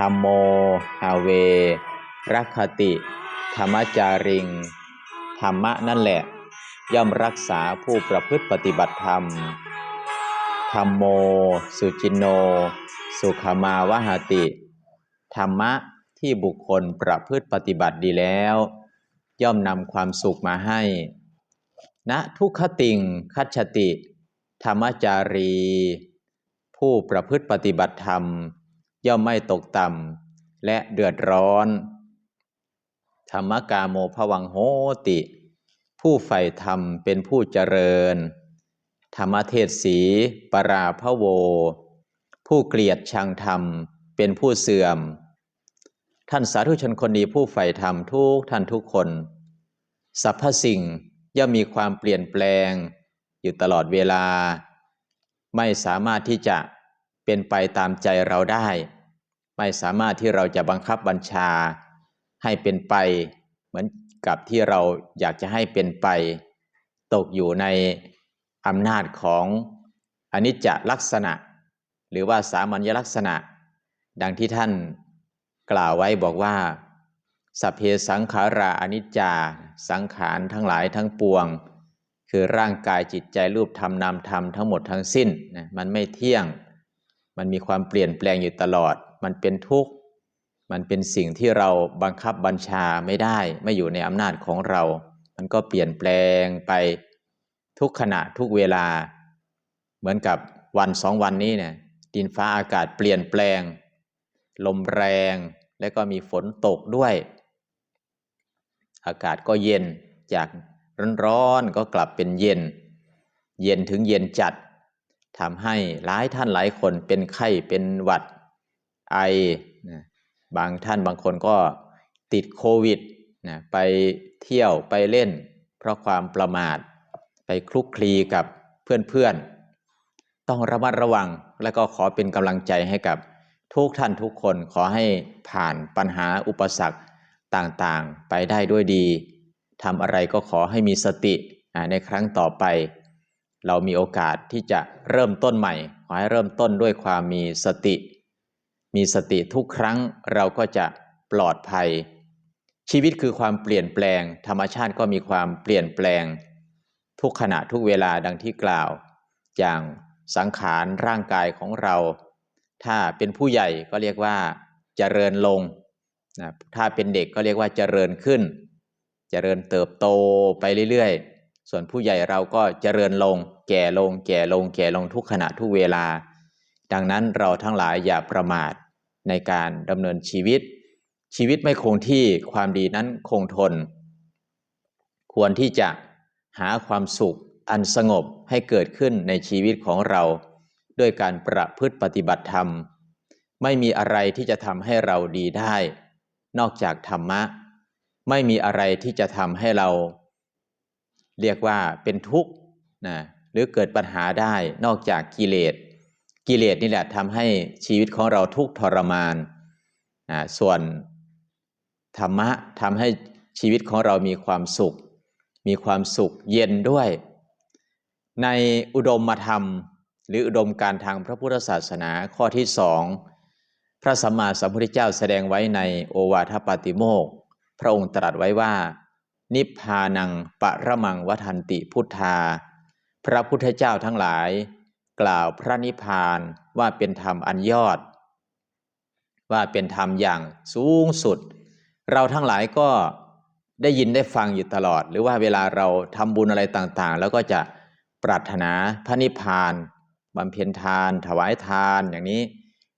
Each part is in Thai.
รรมโมฮาเว รักขติ ธรรมจาริง ธรรมะนั่นแหละ ย่อมรักษาผู้ประพฤติปฏิบัติธรรม ธรรมโม สุจินโน สุขมาวหติ ธรรมะที่บุคคลประพฤติปฏิบัติดีแล้ว ย่อมนำความสุขมาให้ณทุกขติงคัจฉติ ธรรมจารี ผู้ประพฤติปฏิบัติธรรม ย่อมไม่ตกต่ำและเดือดร้อน ธรรมกาโมภวังโหติ ผู้ใฝ่ธรรมเป็นผู้เจริญ ธรรมเทศสีปราพโว ผู้เกลียดชังธรรมเป็นผู้เสื่อม ท่านสาธุชนคนดีผู้ใฝ่ธรรมทุกท่านทุกคนสรรพสิ่งย่อมมีความเปลี่ยนแปลง อยู่ตลอดเวลา ไม่สามารถที่จะเป็นไปตามใจเราได้ ไม่สามารถที่เราจะบังคับบัญชาให้เป็นไป เหมือนกับที่เราอยากจะให้เป็นไป ตกอยู่ในอำนาจของอนิจจลักษณะ หรือว่าสามัญลักษณะ ดังที่ท่านกล่าวไว้บอกว่าสัพเพสังขาราอนิจจา สังขารทั้งหลายทั้งปวง คือร่างกายจิตใจรูปธรรมนามธรรมทั้งหมดทั้งสิ้นนะมันไม่เที่ยง มันมีความเปลี่ยนแปลงอยู่ตลอด มันเป็นทุกข์ มันเป็นสิ่งที่เราบังคับบัญชาไม่ได้ ไม่อยู่ในอำนาจของเรา มันก็เปลี่ยนแปลงไปทุกขณะทุกเวลา เหมือนกับวันสองวันนี้เนี่ยดินฟ้าอากาศเปลี่ยนแปลง ลมแรง และก็มีฝนตกด้วย อากาศก็เย็นจากร้อนๆก็กลับเป็นเย็น เย็นถึงเย็นจัดทำให้หลายท่านหลายคนเป็นไข้เป็นหวัด ไอนะบางท่านบางคนก็ติดโควิดนะไปเที่ยวไปเล่น เพราะความประมาท ไปคลุกคลีกับเพื่อนๆ ต้องระมัดระวังและก็ขอเป็นกำลังใจให้กับทุกท่านทุกคนขอให้ผ่านปัญหาอุปสรรคต่างๆ ไปได้ด้วยดีทำอะไรก็ขอให้มีสติในครั้งต่อไป เรามีโอกาสที่จะเริ่มต้นใหม่ ขอให้เริ่มต้นด้วยความมีสติ มีสติทุกครั้งเราก็จะปลอดภัย ชีวิตคือความเปลี่ยนแปลง ธรรมชาติก็มีความเปลี่ยนแปลง ทุกขณะทุกเวลาดังที่กล่าว อย่างสังขารร่างกายของเรา ถ้าเป็นผู้ใหญ่ก็เรียกว่าเจริญลงนะถ้าเป็นเด็กก็เรียกว่าเจริญขึ้น เจริญเติบโตไปเรื่อยๆ ส่วนผู้ใหญ่เราก็เจริญลง แก่ลง แก่ลง แก่ลงทุกขณะทุกเวลา ดังนั้นเราทั้งหลายอย่าประมาท ในการดำเนินชีวิต ชีวิตไม่คงที่ความดีนั้นคงทน ควรที่จะหาความสุขอันสงบให้เกิดขึ้นในชีวิตของเรา ด้วยการประพฤติปฏิบัติธรรม ไม่มีอะไรที่จะทำให้เราดีได้ นอกจากธรรมะ ไม่มีอะไรที่จะทำให้เรา เรียกว่าเป็นทุกข์นะหรือเกิดปัญหาได้นอกจากกิเลส กิเลสนี่แหละทำให้ชีวิตของเราทุกทรมานนะส่วนธรรมะทำให้ชีวิตของเรามีความสุข มีความสุขเย็นด้วย ในอุดมธรรม หรืออุดมการทางพระพุทธศาสนาข้อที่สองพระสัมมาสัมพุทธเจ้าแสดงไว้ในโอวาทปาติโมกพระองค์ตรัสไว้ว่า นิพพานังปะระมังวัทันติพุทธา พระพุทธเจ้าทั้งหลาย กล่าวพระนิพพานว่าเป็นธรรมอันยอด ว่าเป็นธรรมอย่างสูงสุด เราทั้งหลายก็ได้ยินได้ฟังอยู่ตลอด หรือว่าเวลาเราทำบุญอะไรต่างๆ แล้วก็จะปรารถนาพระนิพพานบำเพ็ญทาน ถวายทานอย่างนี้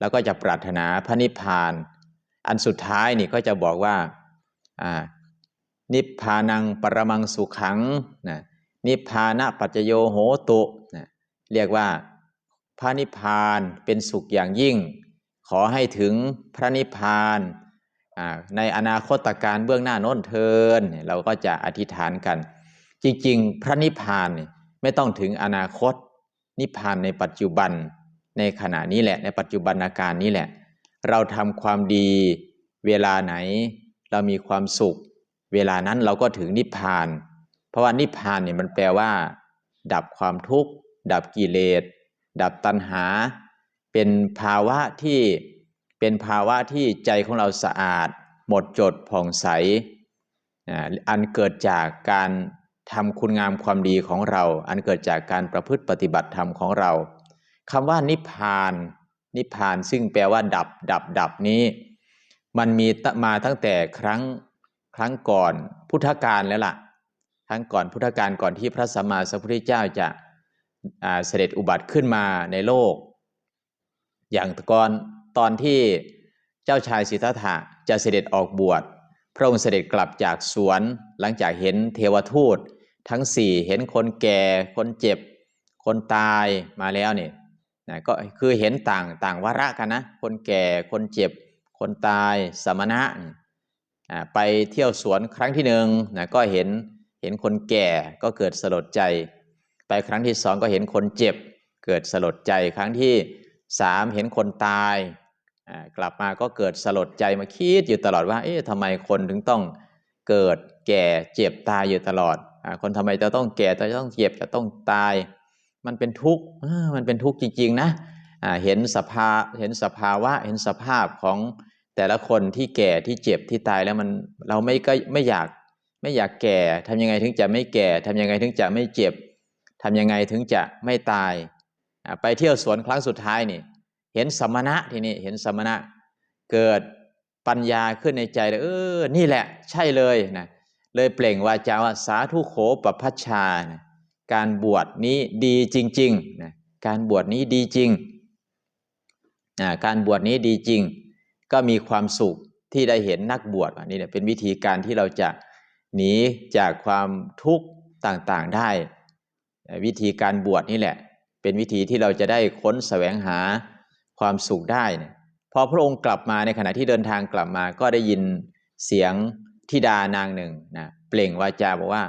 แล้วก็จะปรารถนาพระนิพพาน อันสุดท้ายนี่ก็จะบอกว่านิพพานังปรมังสุขังนะนิพพานะปัจโยโหตุ เรียกว่าพระนิพพานเป็นสุขอย่างยิ่ง ขอให้ถึงพระนิพพานในอนาคตการเบื้องหน้าโน้นเทินเราก็จะอธิษฐานกัน จริงๆ พระนิพพานไม่ต้องถึงอนาคต นิพพานในปัจจุบันในขณะนี้แหละในปัจจุบันอาการนี้แหละ เราทำความดีเวลาไหน เรามีความสุข เวลานั้นเราก็ถึงนิพพาน เพราะว่านิพพานเนี่ยมันแปลว่า ดับความทุกข์ ดับกิเลส ดับตัณหา เป็นภาวะที่เป็นภาวะที่ใจของเราสะอาด หมดจดผ่องใส อันเกิดจากการทำคุณงามความดีของเรา อันเกิดจากการประพฤติปฏิบัติธรรมของเราคำว่านิพพาน นิพพานซึ่งแปลว่า ดับ ดับ ดับนี้ มันมีมาตั้งแต่ครั้งครั้งก่อนพุทธกาลแล้วล่ะ ครั้งก่อนพุทธกาลก่อนที่พระสัมมาสัมพุทธเจ้าจะ เสด็จอุบัติขึ้นมาในโลก อย่างก่อนตอนที่เจ้าชายสิทธัตถะจะเสด็จออกบวชพระองค์เสด็จกลับจากสวนหลังจากเห็นเทวทูต ทั้งสี่เห็นคนแก่ คนเจ็บ คนตายมาแล้วเนี่ยนะก็คือเห็นต่างต่างวาระกันนะ คนแก่คนเจ็บ คนตายสมณะไปเที่ยวสวนครั้งที่หนึ่งนะก็เห็นเห็นคนแก่ก็เกิดสลดใจ ไปครั้งที่สองก็เห็นคนเจ็บ เกิดสลดใจครั้งที่สามเห็นคนตายกลับมาก็เกิดสลดใจมาคิดอยู่ตลอดว่า เอ๊ะทำไมคนถึงต้องเกิดแก่เจ็บตายอยู่ตลอดอคนทำไมจะต้องแก่จะต้องเจ็บจะต้องตาย มันเป็นทุกข์มันเป็นทุกข์จริงๆนะเห็นสภาเห็นสภาวะเห็นสภาพของแต่ละคนที่แก่ที่เจ็บที่ตายแล้วมันเราไม่ก็ไม่อยากไม่อยากแก่ทำยังไงถึงจะไม่แก่ทำยังไงถึงจะไม่เจ็บ ทำยังไงถึงจะไม่ตาย ไปเที่ยวสวนครั้งสุดท้ายนี่ เห็นสมณะทีนี้เห็นสมณะเกิดปัญญาขึ้นในใจเลยเออ นี่แหละ ใช่เลยนะเลยเปล่งวาจาว่าสาธุโขปพัชชานะการบวชนี้ดีจริงๆนะการบวชนี้ดีจริงนะการบวชนี้ดีจริง ก็มีความสุขที่ได้เห็นนักบวชนี่เป็นวิธีการที่เราจะหนีจากความทุกข์ต่างๆได้ วิธีการบวชนี่แหละ เป็นวิธีที่เราจะได้ค้นแสวงหาความสุขได้พอพระองค์กลับมาในขณะที่เดินทางกลับมาก็ได้ยินเสียงทิดานางหนึ่งนะเปล่งวาจาบอกว่า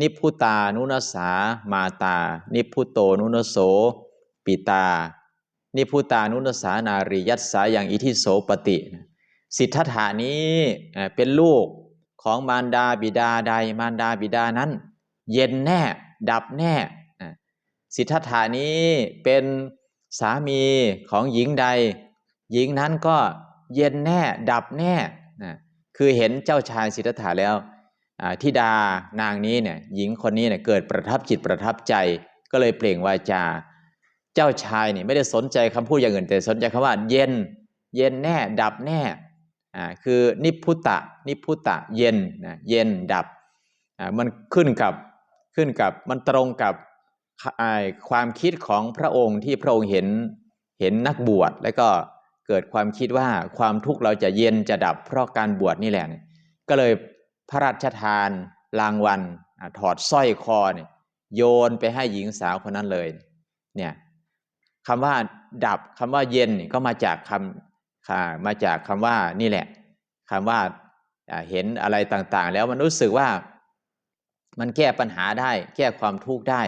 นิพุตานุนสามาตา นิพุโตนุนโสปิตา นิพุตานุนสานารียัตสาอย่างอิทิโสปติสิทธัตถานี้เป็นลูกของมารดาบิดาใดมารดาบิดานั้น เย็นแน่ ดับแน่สิทธัตถานี้เป็นสามีของหญิงใด หญิงนั้นก็เย็นแน่ดับแน่นะคือเห็นเจ้าชายสิทธัตถะแล้วทิดานางนี้เนี่ยหญิงคนนี้เนี่ยเกิดประทับจิตประทับใจ ก็เลยเปล่งวาจา เจ้าชายเนี่ยไม่ได้สนใจคำพูดอย่างอื่นแต่สนใจคำว่า เย็น เย็นแน่ ดับแน่อ่าคือนิพุตะนิพุตะเย็นนะเย็นดับอ่ามันขึ้นกับ ขึ้นกับมันตรงกับความคิดของพระองค์ที่พระองค์เห็นเห็นนักบวชแล้วก็เกิดความคิดว่าความทุกข์เราจะเย็นจะดับเพราะการบวชนี่แหละ ก็เลยพระราชทานรางวัลถอดสร้อยคอเนี่ยโยนไปให้หญิงสาวคนนั้นเลยเนี่ยคำว่าดับคำว่าเย็นก็มาจากคำค่ะมาจากคำว่านี่แหละคำว่าเห็นอะไรต่างๆ แล้วมันรู้สึกว่า มันแก้ปัญหาได้ แก้ความทุกข์ได้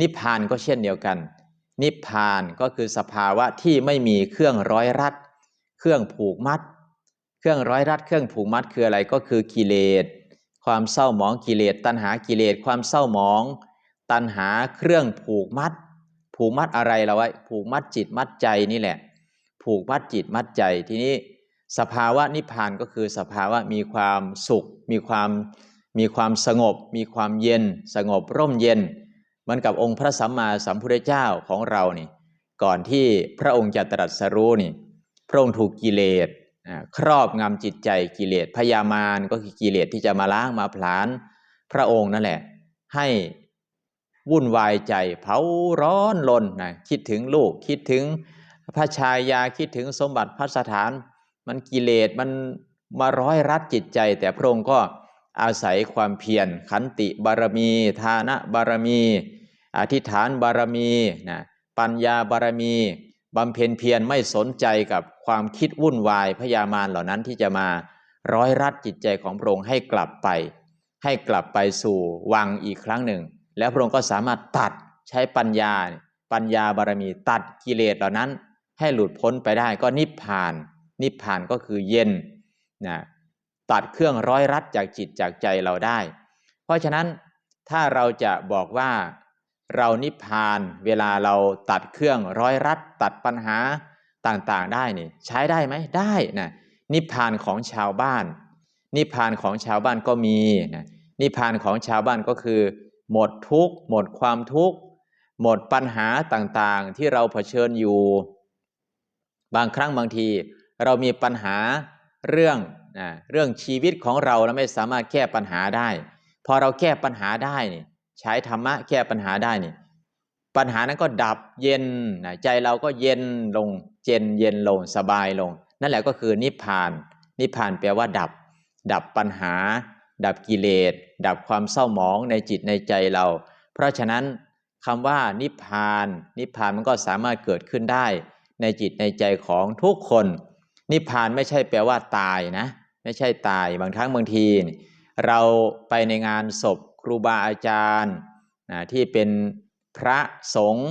นิพพานก็เช่นเดียวกัน นิพพานก็คือสภาวะที่ไม่มีเครื่องร้อยรัด เครื่องผูกมัด เครื่องร้อยรัด เครื่องผูกมัดคืออะไรก็คือกิเลส ความเศร้าหมองกิเลส ตัณหากิเลส ความเศร้าหมอง ตัณหาเครื่องผูกมัด ผูกมัดอะไรเราไว้ผูกมัดจิตมัดใจนี่แหละ ผูกมัดจิตมัดใจทีนี้สภาวะนิพพานก็คือสภาวะมีความสุข มีความ มีความสงบ มีความเย็น สงบร่มเย็น เหมือนกับองค์พระสัมมาสัมพุทธเจ้าของเรานี่ก่อนที่พระองค์จะตรัสรู้นี่พระองค์ถูกกิเลสครอบงำจิตใจกิเลสพยามารก็คือกิเลสที่จะมาล้างมาผลาญพระองค์นั่นแหละ ให้วุ่นวายใจเผาร้อนลนนะคิดถึงลูกคิดถึงพระชายาคิดถึงสมบัติพระสถาน มันกิเลสมันมาร้อยรัดจิตใจ แต่พระองค์ก็ อาศัยความเพียรขันติบารมี ทานะบารมี อธิษฐานบารมีนะปัญญาบารมีบำเพ็ญเพียรไม่สนใจกับความคิดวุ่นวายพยามารเหล่านั้นที่จะมาร้อยรัดจิตใจของพระองค์ให้กลับไป ให้กลับไปสู่วังอีกครั้งหนึ่ง แล้วพระองค์ก็สามารถตัดใช้ปัญญา ปัญญาบารมีตัดกิเลสเหล่านั้น ให้หลุดพ้นไปได้ก็นิพพาน นิพพานก็คือเย็นนะ ตัดเครื่องร้อยรัดจากจิตจากใจเราได้ เพราะฉะนั้นถ้าเราจะบอกว่าเรานิพพานเวลาเราตัดเครื่องร้อยรัดตัดปัญหาต่างๆ ได้นี่ใช้ได้ไหมได้นะนิพพานของชาวบ้าน นิพพานของชาวบ้านก็มีนะนิพพานของชาวบ้านก็คือ หมดทุกข์หมดความทุกข์หมดปัญหาต่างๆ ที่เราเผชิญอยู่ บางครั้งบางที เรามีปัญหาเรื่อง นะเรื่องชีวิตของเราเราไม่สามารถแก้ปัญหาได้ พอเราแก้ปัญหาได้นี่ใช้ธรรมะแก้ปัญหาได้นี่ปัญหานั้นก็ดับเย็นนะใจเราก็เย็นลงเจนเย็นลงสบายลง นั่นแหละก็คือนิพพาน นิพพานแปลว่าดับ ดับปัญหา ดับกิเลส ดับความเศร้าหมองในจิตในใจเรา เพราะฉะนั้นคำว่านิพพาน นิพพานมันก็สามารถเกิดขึ้นได้ ในจิตในใจของทุกคน นิพพานไม่ใช่แปลว่าตายนะ ไม่ใช่ตายบางครั้งบางที เราไปในงานศพครูบาอาจารย์นะที่เป็นพระสงฆ์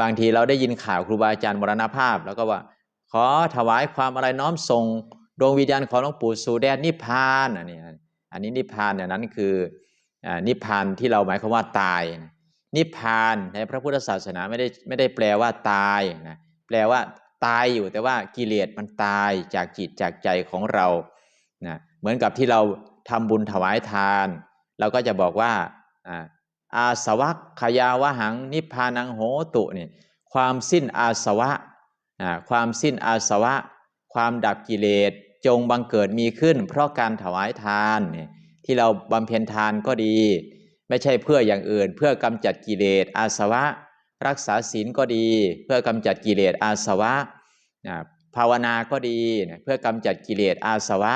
บางทีเราได้ยินข่าวครูบาอาจารย์มรณภาพ แล้วก็ว่าขอถวายความอะไรน้อมส่งดวงวิญญาณของหลวงปู่สู่แดนนิพพานอันนี้อันนี้นิพพานเนี่ยนั้นคือนิพพานที่เราหมายความว่าตาย นิพพานในพระพุทธศาสนาไม่ได้ไม่ได้แปลว่าตายนะแปลว่าตายอยู่แต่ว่ากิเลสมันตายจากจิตจากใจของเรา นะเหมือนกับที่เราทำบุญถวายทาน เราก็จะบอกว่าอาสวัคขยาวหังนิพพานังโหตุนี่ความสิ้นอาสวะความสิ้นอาสวะ ความดับกิเลสจงบังเกิดมีขึ้น เพราะการถวายทานที่เราบำเพ็ญทานก็ดี ไม่ใช่เพื่ออย่างอื่น เพื่อกำจัดกิเลสอาสวะ รักษาศีลก็ดี เพื่อกำจัดกิเลสอาสวะภาวนาก็ดีเพื่อกำจัดกิเลสอาสวะ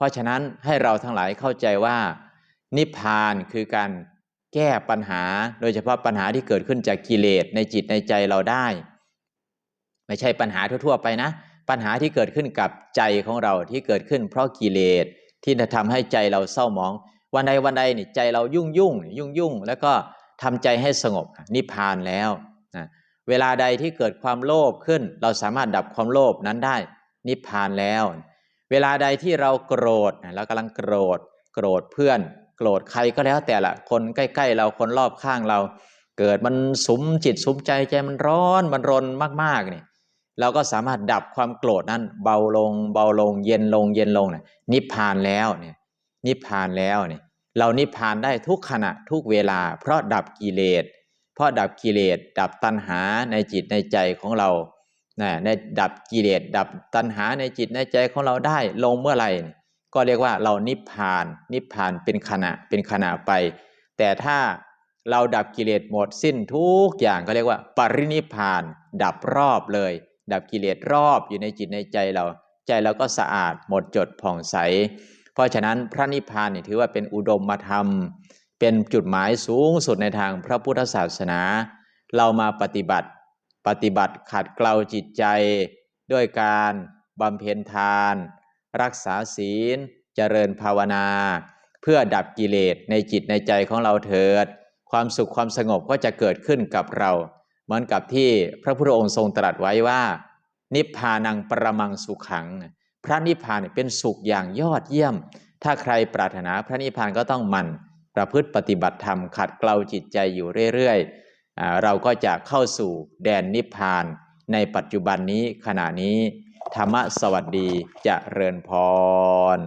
เพราะฉะนั้นให้เราทั้งหลายเข้าใจว่า นิพพานคือการแก้ปัญหาโดยเฉพาะปัญหาที่เกิดขึ้นจากกิเลสในจิตในใจเราได้ ไม่ใช่ปัญหาทั่ว ๆ ไปนะ ปัญหาที่เกิดขึ้นกับใจของเราที่เกิดขึ้น เพราะกิเลสที่จะทำให้ใจเราเศร้าหมอง วันใดวันใดนี่ใจเรายุ่งยุ่งยุ่งยุ่งแล้วก็ทำใจให้สงบนิพพานแล้วนะเวลาใดที่เกิดความโลภขึ้น เราสามารถดับความโลภนั้นได้ นิพพานแล้ว เวลาใดที่เราโกรธเรากำลังโกรธ โกรธเพื่อน โกรธใครก็แล้วแต่ละคนใกล้ ๆ เราคนรอบข้างเรา เกิดมันสุมจิตสุมใจใจมันร้อนมันรนมากๆนี่เราก็สามารถดับความโกรธนั้นเบาลงเบาลงเย็นลงเย็นลงน่นิพพานแล้วเนี่ยนิพพานแล้วเนี่ยเรานิพพานได้ทุกขณะทุกเวลา เพราะดับกิเลสเพราะดับกิเลสดับตัณหาในจิตในใจของเรา นะในดับกิเลสดับตัณหาในจิตในใจของเราได้ลงเมื่อไหร่ก็เรียกว่าเรานิพพาน นิพพานเป็นขณะเป็นขณะไป แต่ถ้าเราดับกิเลสหมดสิ้นทุกอย่างก็เรียกว่า ปรินิพพาน ดับรอบเลย ดับกิเลสรอบอยู่ในจิตในใจเรา ใจเราก็สะอาดหมดจดผ่องใส เพราะฉะนั้นพระนิพพานนี่ถือว่าเป็นอุดมธรรม เป็นจุดหมายสูงสุดในทางพระพุทธศาสนา เรามาปฏิบัติ ปฏิบัติขัดเกลาจิตใจ ด้วยการบำเพ็ญทาน รักษาศีล เจริญภาวนา เพื่อดับกิเลสในจิตในใจของเราเถิด ความสุขความสงบก็จะเกิดขึ้นกับเรา เหมือนกับที่พระพุทธองค์ทรงตรัสไว้ว่า นิพพานังประมังสุขขัง พระนิพพานเป็นสุขอย่างยอดเยี่ยม ถ้าใครปรารถนาพระนิพพานก็ต้องมันประพฤติปฏิบัติธรรมขัดเกลาจิตใจอยู่เรื่อยๆ เราก็จะเข้าสู่แดนนิพพาน ในปัจจุบันนี้ขณะนี้ ธรรมสวัสดีจะเริญพร